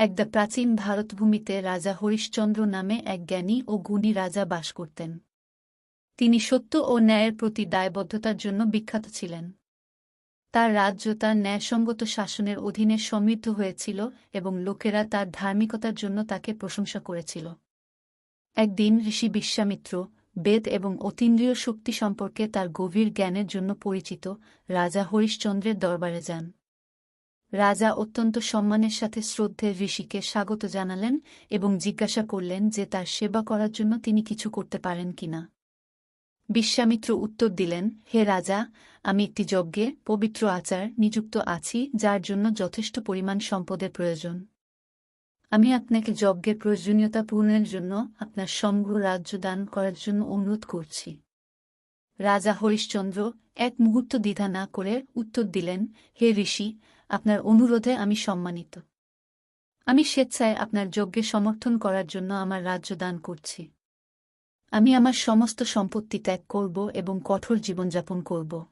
একদা প্রাচীন ভারতভূমিতে রাজা হরিশ্চন্দ্র নামে এক জ্ঞানী ও গুণী রাজা বাস করতেন। তিনি সত্য ও ন্যায়ের প্রতি দায়বদ্ধতার জন্য বিখ্যাত ছিলেন। তার রাজ্য তার ন্যায়সঙ্গত শাসনের অধীনে সমৃদ্ধ হয়েছিল এবং লোকেরা তার ধার্মিকতার জন্য তাকে প্রশংসা করেছিল। একদিন ঋষি বিশ্বামিত্র বেদ এবং অতীন্দ্রিয় শক্তি সম্পর্কে তার গভীর জ্ঞানের জন্য পরিচিত রাজা হরিশ্চন্দ্রের দরবারে যান। রাজা অত্যন্ত সম্মানের সাথে শ্রদ্ধের ঋষিকে স্বাগত জানালেন এবং জিজ্ঞাসা করলেন যে তার সেবা করার জন্য তিনি কিছু করতে পারেন কিনা। বিশ্বামিত্র উত্তর দিলেন, হে রাজা, আমি একটি যজ্ঞে পবিত্র আচার নিযুক্ত আছি, যার জন্য যথেষ্ট পরিমাণ সম্পদের প্রয়োজন। আমি আপনাকে যজ্ঞের প্রয়োজনীয়তা পূরণের জন্য আপনার সমগ্র রাজ্য দান করার জন্য অনুরোধ করছি। রাজা হরিশ্চন্দ্র এক মুহূর্ত দ্বিধা না করে উত্তর দিলেন, হে ঋষি, আপনার অনুরোধে আমি সম্মানিত। আমি স্বেচ্ছায় আপনার যজ্ঞে সমর্থন করার জন্য আমার রাজ্য দান করছি। আমি আমার সমস্ত সম্পত্তি ত্যাগ করব এবং কঠোর জীবনযাপন করব।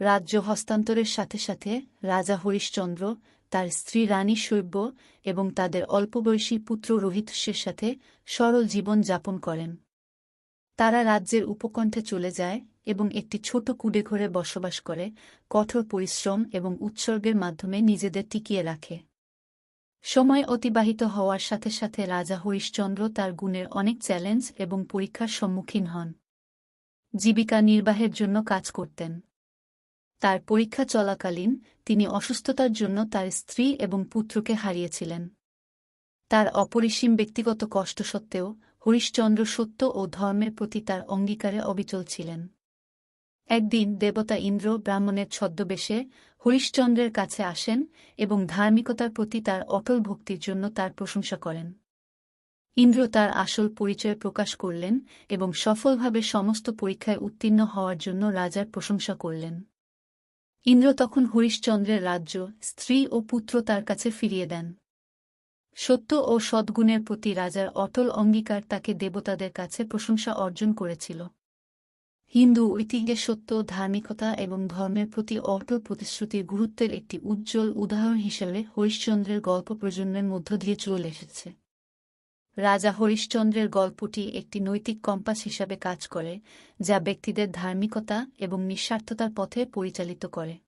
রাজ্য হস্তান্তরের সাথে সাথে রাজা হরিশ্চন্দ্র তার স্ত্রী রানী শৈব্য এবং তাদের অল্পবয়সী পুত্র রোহিতস্যের সাথে সরল জীবন যাপন করেন। তারা রাজ্যের উপকণ্ঠে চলে যায় এবং একটি ছোট কুডে ঘরে বসবাস করে, কঠোর পরিশ্রম এবং উৎসর্গের মাধ্যমে নিজেদের টিকিয়ে রাখে। সময় অতিবাহিত হওয়ার সাথে সাথে রাজা হরিশ্চন্দ্র তার গুণের অনেক চ্যালেঞ্জ এবং পরীক্ষার সম্মুখীন হন। জীবিকা নির্বাহের জন্য কাজ করতেন। তার পরীক্ষা চলাকালীন তিনি অসুস্থতার জন্য তার স্ত্রী এবং পুত্রকে হারিয়েছিলেন। তার অপরিসীম ব্যক্তিগত কষ্ট সত্ত্বেও হরিশ্চন্দ্র সত্য ও ধর্মের প্রতি তার অঙ্গীকারে অবিচল ছিলেন। একদিন দেবতা ইন্দ্র ব্রাহ্মণের ছদ্মবেশে হরিশ্চন্দ্রের কাছে আসেন এবং ধার্মিকতার প্রতি তার অটল ভক্তির জন্য তার প্রশংসা করেন। ইন্দ্র তার আসল পরিচয় প্রকাশ করলেন এবং সফলভাবে সমস্ত পরীক্ষায় উত্তীর্ণ হওয়ার জন্য রাজার প্রশংসা করলেন। ইন্দ্র তখন হরিশ্চন্দ্রের রাজ্য, স্ত্রী ও পুত্র তার কাছে ফিরিয়ে দেন। সত্য ও সদ্গুণের প্রতি রাজার অটল অঙ্গীকার তাকে দেবতাদের কাছে প্রশংসা অর্জন করেছিল। হিন্দু ঐতিহ্যে সত্য, ধার্মিকতা এবং ধর্মের প্রতি অটল প্রতিশ্রুতির গুরুত্বের একটি উজ্জ্বল উদাহরণ হিসেবে হরিশ্চন্দ্রের গল্প প্রজন্মের মধ্য দিয়ে চলে এসেছে। রাজা হরিশ্চন্দ্রের গল্পটি একটি নৈতিক কম্পাস হিসাবে কাজ করে, যা ব্যক্তিদের ধার্মিকতা এবং নিঃস্বার্থতার পথে পরিচালিত করে।